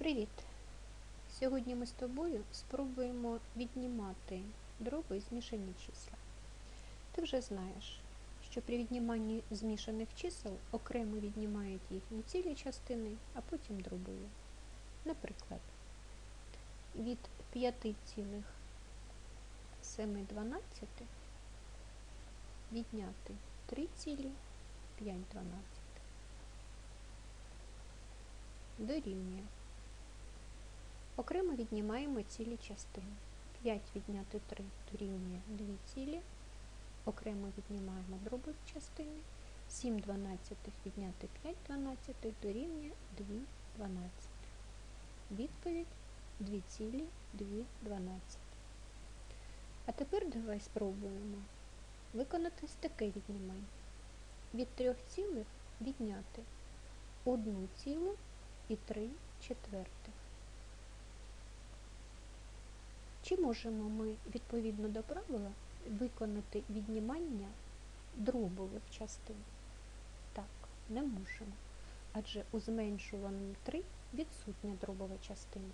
Привіт! Сьогодні ми з тобою спробуємо віднімати дроби змішані числа. Ти вже знаєш, що при відніманні змішаних чисел окремо віднімають їхні цілі частини, а потім дробові. Наприклад, від 5,7 відняти 3,5 дорівнює. Окремо віднімаємо цілі частини. 5 відняти 3 дорівнює 2 цілі. Окремо віднімаємо дробові частини. 7 дванадцятих відняти 5 дванадцятих дорівнює 2 дванадцятих. Відповідь 2 цілі 2 дванадцятих. А тепер давай спробуємо виконати таке віднімання. Від 3 цілих відняти 1 цілу і 3 четвертих. Чи можемо ми відповідно до правила виконати віднімання дробових частин? Так, не можемо. Адже у зменшуванні 3 відсутня дробова частина.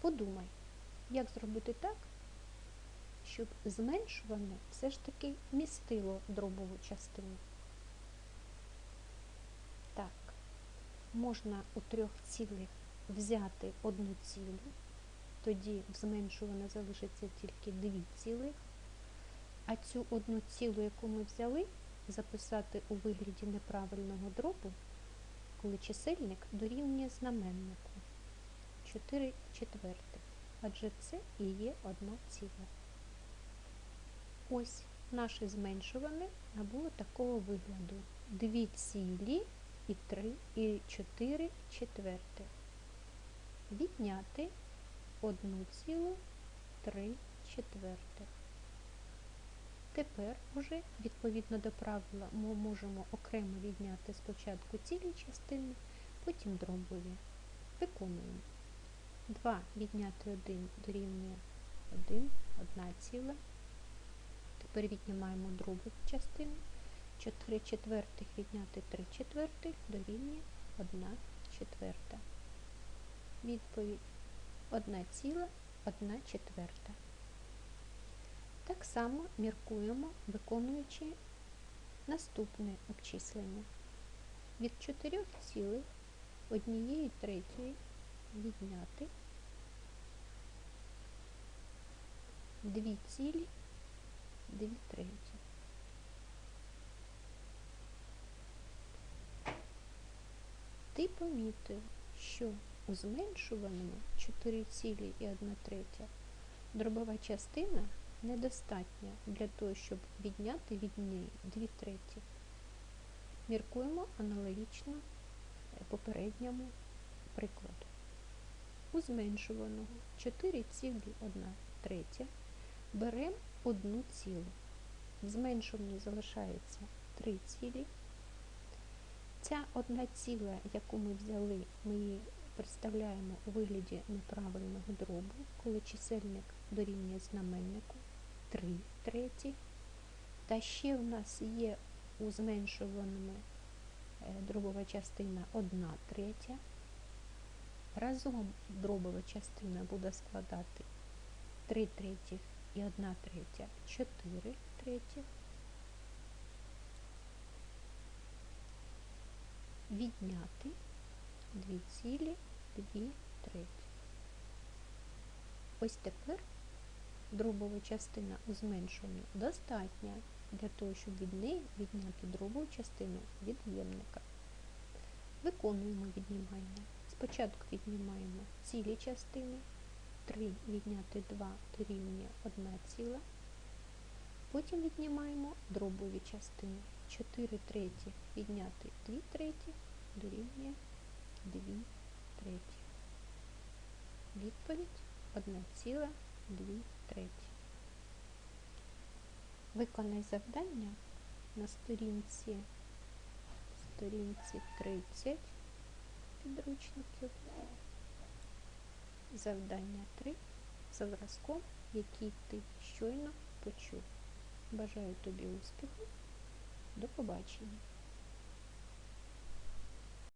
Подумай, як зробити так, щоб зменшуване все ж таки містило дробову частину. Так, можна у трьох цілих взяти одну цілу, тоді в зменшуване залишиться тільки дві цілих, а цю одну цілу, яку ми взяли, записати у вигляді неправильного дробу, коли чисельник дорівнює знаменнику 4 четвертих, адже це і є одна ціла. Ось наше зменшуване набуло такого вигляду. Дві цілі і 3 і 4 четвертих. Відняти 1 цілу 3 четвертих. Tепер уже, відповідно до правила, ми можемо окремо відняти спочатку цілі частини, потім дробові. Виконуємо. 2 відняти 1 дорівнює 1, 1 ціла. Тепер віднімаємо дробові частини. 4 четвертих відняти 3 четвертих дорівнює 1 четверта. Відповідь 1 ціла 1 четверта. Так само міркуємо, виконуючи наступне обчислення. Від 4 цілих однієї третьої відняти 2 цілі 2 треті. Ти помітив, що у зменшуваному 4 цілі і 1 третя дробова частина недостатня для того, щоб відняти від неї 2 треті. Міркуємо аналогічно попередньому прикладу. У зменшуваного 4 цілі 1 третя беремо одну цілу. В зменшуванні залишається 3 цілі. Ця одна ціла, яку ми взяли, ми її представляємо у вигляді неправильного дробу, коли чисельник дорівнює знаменнику 3 треті. Та ще в нас є у зменшуваному дробова частина 1 третя. Разом дробова частина буде складати 3 третіх і 1 третя 4 третіх. Відняти 2 цілі 2 треті. Ось тепер дробова частина у зменшуванні достатня для того, щоб від неї відняти дробову частину від'ємника. Виконуємо віднімання. Спочатку віднімаємо цілі частини. 3 відняти 2 дорівнює 1 ціла. Потім віднімаємо дробові частини. 4 треті відняти 2 треті дорівнює 2 треті. Відповідь 1 ціла 2 треті. Виконай завдання на сторінці, сторінці 30 підручників. Завдання 3 за зразком, який ти щойно почув. Бажаю тобі успіху. До побачення!